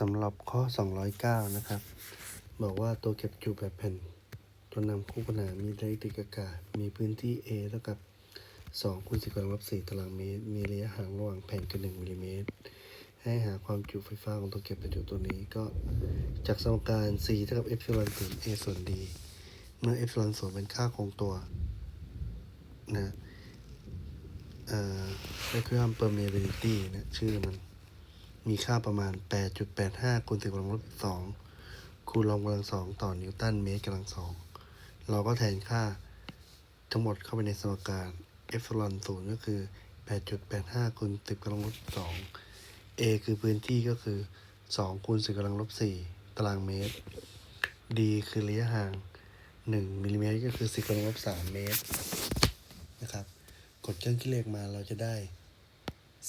สำหรับข้อ 209 นะครับ บอกว่าตัวเก็บจุแบบแผ่น ตัวนำคู่ขนานมีระยะติดอากาศ มีพื้นที่ A เท่ากับ2คูณ10กำลังลบ4ตารางเมตร มีระยะห่างระหว่างแผ่นคือ1มิลลิเมตร ให้หาความจุไฟฟ้าของตัวเก็บประจุตัวนี้ก็จากสมการ C เท่ากับ epsilon ส่วน A ส่วน D เมื่อ epsilon ส่วนเป็นค่าคงตัวนะเอ่อ vacuum permeability นะชื่อมัน มีค่าประมาณ 8.85 คูณ10กำลังลบ2คูณลองกำลัง2ต่อนิวตันเมตรกำลัง2เราก็แทนค่าทั้งหมดเข้าไปในสมการ epsilon 0ก็คือ 8.85 คูณ10กำลังลบ2 A คือพื้นที่ก็คือ 2 คูณ10กำลังลบ4ตารางเมตร D คือระยะห่าง 1มิลลิเมตรก็คือ 10กำลังลบ3เมตรนะครับ กดเครื่องคิดเลขมาเราจะได้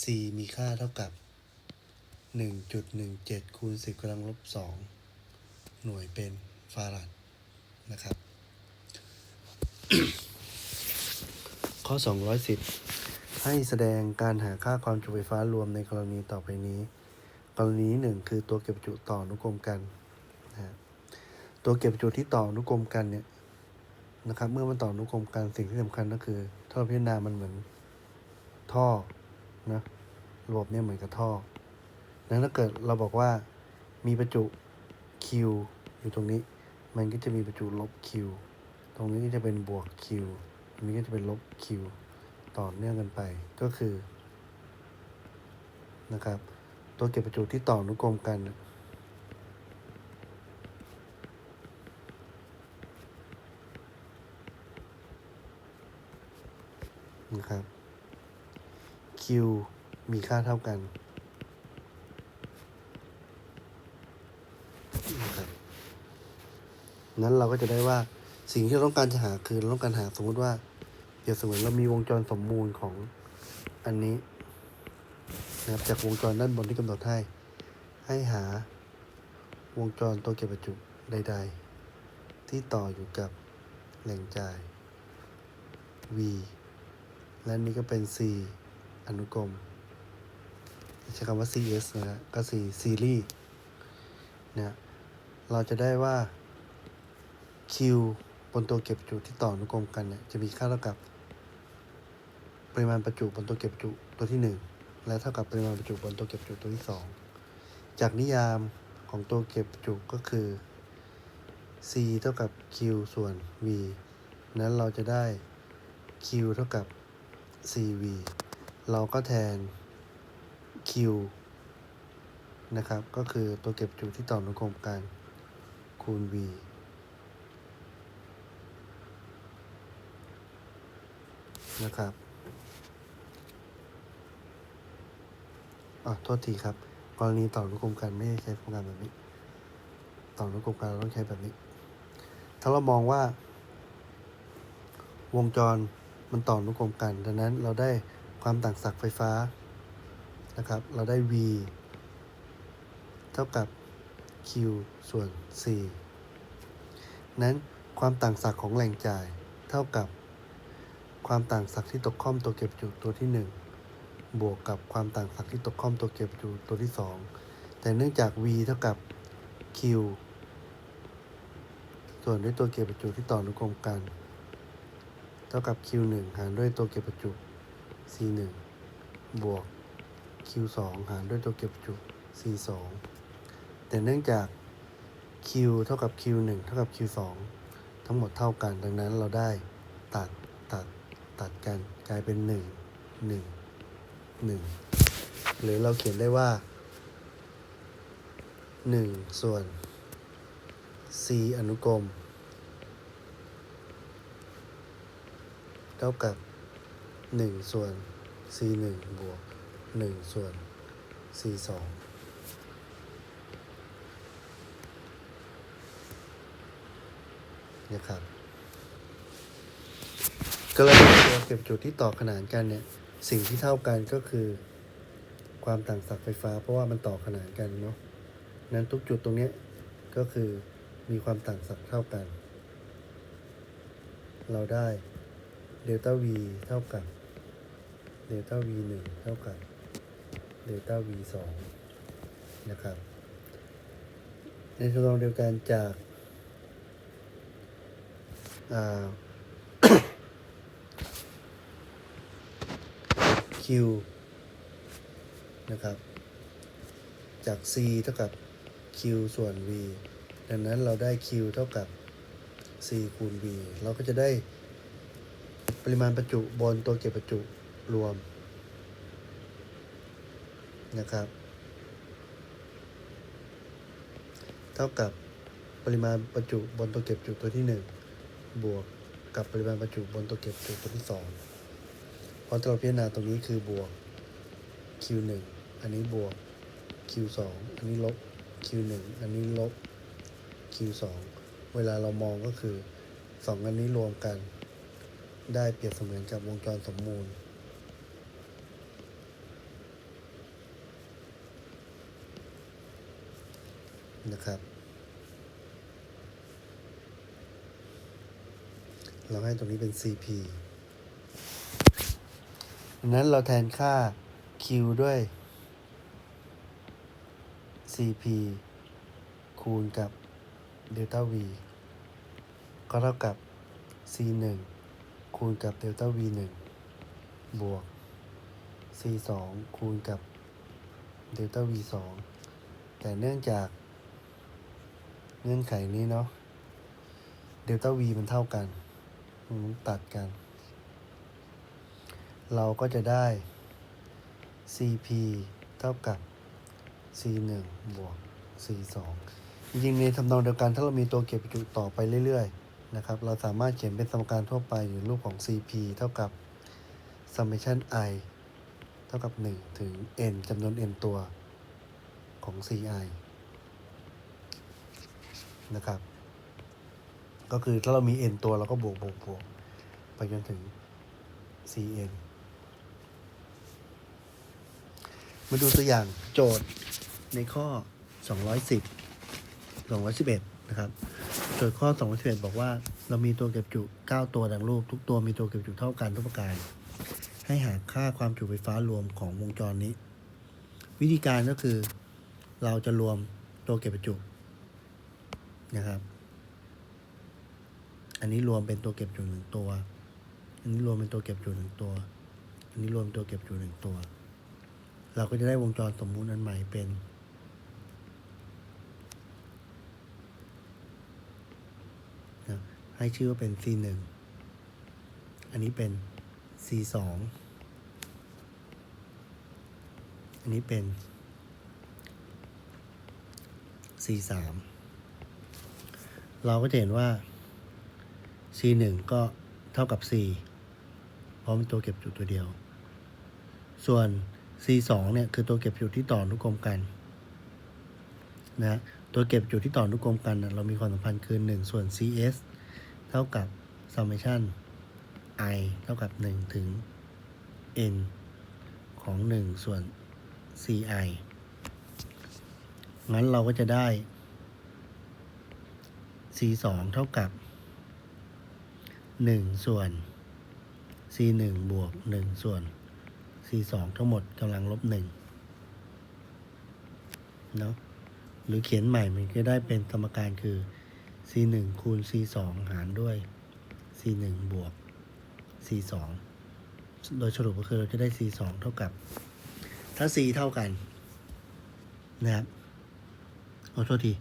C มีค่าเท่ากับ 1.17 คูณ 10กำลังลบ 2 หน่วยเป็นฟาราดนะครับ ข้อ 210 ให้แสดงการหาค่าความจุไฟฟ้ารวมในกรณีต่อไปนี้ กรณีหนึ่งคือตัวเก็บจุต่ออนุกรมกันนะฮะตัวเก็บจุที่ต่ออนุกรมกันเนี่ยนะครับ เมื่อมันต่ออนุกรมกันสิ่งที่สำคัญก็คือถ้าเราพิจารณามันเหมือนท่อนะระบบเนี่ยเหมือนกับท่อ นั้นถ้าเกิดเราบอกว่ามีประจุ Q อยู่ตรงนี้ มันก็จะมีประจุลบ Q ตรงนี้ก็จะเป็นบวก Q ตรงนี้ก็จะเป็นลบ Q ต่อเนื่องกันไปก็คือนะครับ ตัวเก็บประจุที่ต่ออนุกรมกันนะครับ Q มีค่าเท่ากัน นะครับ นั้นเราก็จะได้ว่าสิ่งที่เราต้องการจะหาคือเราต้องการหาสมมุติว่าเปรียบเสมือนเรามีวงจรสมมูลของอันนี้นะครับจากวงจรด้านบนที่กำหนดให้ ให้หาวงจรตัวเก็บประจุใด ๆ ที่ต่ออยู่กับแหล่งจ่าย V และนี้ก็เป็น C อนุกรมใช้คำว่า CS นะฮะก็ C ซีรีส์นะเราจะได้ว่า Q บนตัวเก็บจุที่ต่ออนุกรมกันเนี่ยจะมีค่าเท่ากับ ปริมาณประจุบนตัวเก็บจุตัวที่ 1 และเท่ากับปริมาณประจุบนตัวเก็บจุตัวที่ 2 จากนิยามของตัวเก็บจุก็คือ C เท่ากับ Q ส่วน V นั้นเราจะได้ Q เท่ากับ CV เราก็แทน Q นะครับ ก็คือตัวเก็บจุที่ต่ออนุกรมกันคูณ v นะครับอะโทษทีครับ กรณีต่ออนุกรมกันไม่ใช้โปรแกรแบบนี้ ต่ออนุกรมกันเราต้องใช้แบบนี้ ถ้าเรามองว่า วงจรมันต่ออนุกรมกัน ดังนั้นเราได้ความต่างศักย์ไฟฟ้านะครับ เราได้ v เท่ากับ q ส่วน c นั้นความต่างศักย์ของแหล่งจ่ายเท่ากับ ความต่างศักย์ที่ตกข้อมตัวเก็บจุตัวที่ 1 บวกกับความต่างศักย์ที่ตกข้อมตัวเก็บจุตัวที่ 2 แต่เนื่องจาก v เท่ากับ q ส่วนด้วยตัวเก็บประจุที่ต่ออนุกรมกัน เท่ากับ q 1หารด้วยตัวเก็บประจุ c 1บวก q 2หารด้วยตัวเก็บประจุ c 2แต่เนื่องจาก q เท่ากับ q 1เท่ากับ q 2ทั้งหมดเท่ากัน ดังนั้นเราได้ตัดตัด ตัดกันกลายเป็น1 1 1หรือเราเขียนได้ว่า1ส่วน c อนุกรม เท่ากับ1ส่วน c 1บวก1ส่วน c 2นะครับ กรณีตัวเก็บจุดที่ต่อขนานกันเนี่ยสิ่งที่เท่ากันก็คือ ความต่างศักย์ไฟฟ้า เพราะว่ามันต่อขนานกันเนาะนั้นทุกจุดตรงนี้ก็คือมีความต่างศักย์เท่ากัน เราได้เดลต้า v เท่ากับเดลต้า v 1เท่ากับเดลต้า v 2นะครับในทำนองเดียวกันจากอ่า Q นะครับ จาก C เท่ากับ Q ส่วน V ดังนั้นเราได้ Q เท่ากับ C คูณ V เราก็จะได้ปริมาณประจุบนตัวเก็บประจุรวมนะครับ เท่ากับปริมาณประจุบนตัวเก็บประจุตัวที่ 1 บวกกับปริมาณประจุบนตัวเก็บประจุตัวที่ 2 เพราะเราพิจารณาตรงนี้คือบวก Q1 อันนี้บวก Q2 อันนี้ลบ Q1 อันนี้ลบ Q2 เวลาเรามองก็คือสองอันนี้รวมกัน ได้เปรียบเสมือนกับวงจรสมมูล นะครับ เราให้ตรงนี้เป็น CP ดังนั้นเราแทนค่า Q ด้วย CP คูณกับเดลต้า V ก็เท่ากับ C 1คูณกับเดลต้า V 1บวก C 2คูณกับเดลต้า V 2แต่เนื่องจากเงื่อนไขนี้เนาะเดลต้า V มันเท่ากันมันตัดกัน เราก็จะได้ CP เท่ากับ C 1บวก C 2จริงๆในทำนองเดียวกันถ้าเรามีตัวเก็บประจุต่อไปเรื่อยๆนะครับ เราสามารถเขียนเป็นสมการทั่วไปอยู่รูปของ CP เท่ากับ summation i เท่ากับ 1 ถึง n จำนวน n ตัวของ CI นะครับ ก็คือถ้าเรามี n ตัวเราก็บวกบวกบวกไปจนถึง cn มาดูตัวอย่างโจทย์ในข้อ 210 211 นะครับ โจทย์ข้อ 211 บอกว่า เรามีตัวเก็บจุ 9 ตัวดังรูป ทุกตัวมีตัวเก็บจุเท่ากันทุกประการ ให้หาค่าความจุไฟฟ้ารวมของวงจรนี้ วิธีการก็คือ เราจะรวมตัวเก็บประจุนะครับ อันนี้รวมเป็นตัวเก็บจุหนึ่งตัว อันนี้รวมเป็นตัวเก็บจุหนึ่งตัว อันนี้รวมตัวเก็บจุหนึ่งตัว เราก็จะได้วงจรสมมุติอันใหม่เป็นนะให้ชื่อว่าเป็น C 1 อันนี้เป็น C 2 อันนี้เป็น C 3 เราก็จะเห็นว่า C 1 ก็เท่ากับ C เพราะเป็นตัวเก็บจุดตัวเดียว ส่วน C 2 เนี่ยคือตัวเก็บจุดที่ต่ออนุกรมกันนะตัวเก็บจุดที่ต่ออนุกรมกันนะเรามีความสัมพันธ์คือ 1 ส่วน CS เท่ากับ summation i เท่ากับ 1 ถึง n ของ 1 ส่วน ci งั้นเราก็จะได้ c 2 เท่ากับ 1 ส่วน c 1 บวก 1 ส่วน c 2ทั้งหมดกำลังลบ1เนาะหรือเขียนใหม่มันก็ได้เป็นสมการคือ c 1คูณ c 2หารด้วย c 1บวก c 2โดยสรุปก็คือเราจะได้ c 2เท่ากับ ถ้า c เท่ากันนะครับขอโทษที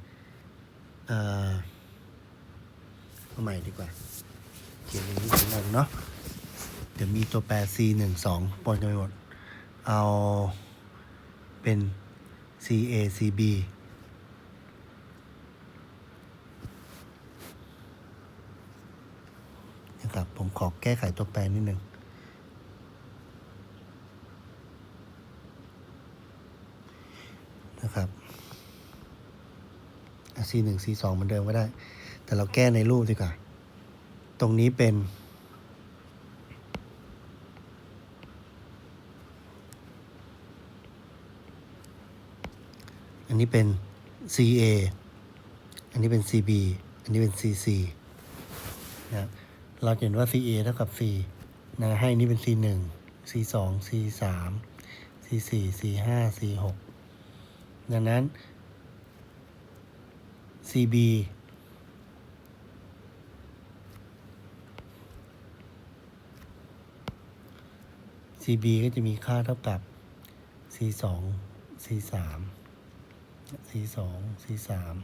เอ่อเอาใหม่ดีกว่า เขียนอย่างนี้ถึงงงเนาะ เดี๋ยวมีตัวแปร c 1 2ปนกันไปหมด เอาเป็น c a c b นะครับผมขอแก้ไขตัวแปรนิดนึงนะครับ C หนึ่ง C สองเหมือนเดิมก็ได้ แต่เราแก้ในรูปดีกว่า ตรงนี้เป็น อันนี้เป็น CA อันนี้เป็น CB อันนี้เป็น CC นะเราเห็นว่า CA เท่ากับ C นะให้นี่เป็น C1 C2 C3 C4 C5 C6 ดังนั้น CB CB ก็จะมีค่าเท่ากับ C ส C สาม C สอง C สาม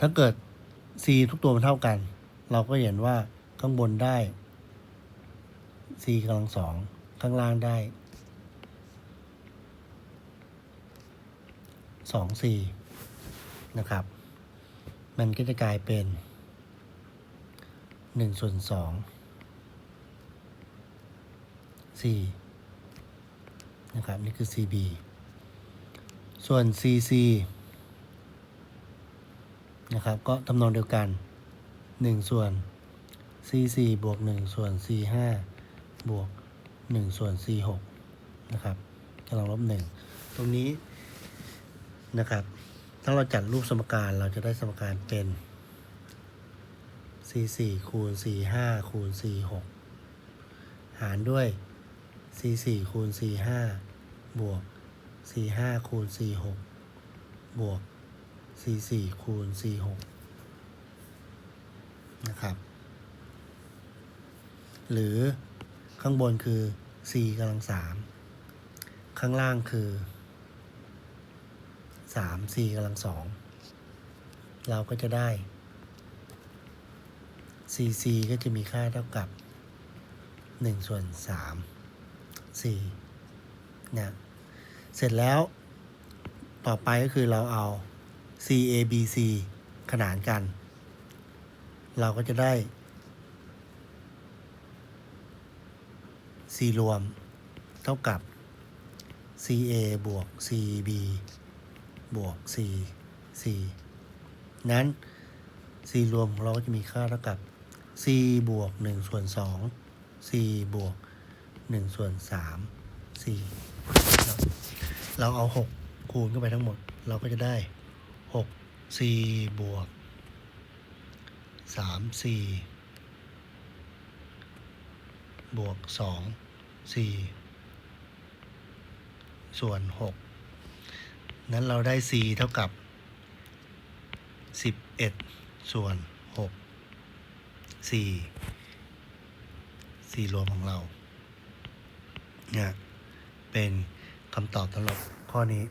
ถ้าเกิด C ทุกตัวมันเท่ากัน เราก็เห็นว่าข้างบนได้ C กำลังสองข้างล่างได้สอง C นะครับ มันก็จะกลายเป็นหนึ่งส่วนสอง C นะครับ นี่คือ CB ส่วน CC นะครับ ก็ทำนองเดียวกัน 1 ส่วน C4 บวก 1 ส่วน C5 บวก 1 ส่วน C6 นะครับกำลังลบ 1 ตรงนี้นะครับ ถ้าเราจัดรูปสมการเราจะได้สมการเป็น C4 คูณ C5 คูณ C6 หารด้วย C4 คูณ C5 บวก C5 คูณ C6 บวก C4 คูณ C6 นะครับ หรือข้างบนคือ C กำลังสามข้างล่างคือสาม C กำลังสองเราก็จะได้ CC ก็จะมีค่าเท่ากับหนึ่งส่วนสามสี่เนี่ย เสร็จแล้ว ต่อไปก็คือเราเอา C A B C ขนานกัน เราก็จะได้ C รวม เท่ากับ C A บวก C B บวก C C นั้น C รวมของเราก็จะมีค่าเท่ากับ C บวก1ส่วน2 C บวก1ส่วน3 4 เราเอา 6 คูณเข้าไปทั้งหมด เราก็จะได้6 C บวก3 C บวก2 C ส่วน 6 นั้นเราได้ C เท่ากับ 11 ส่วน 6 4 4 รวมของเราเนี่ยเป็น คำตอบสำหรับข้อนี้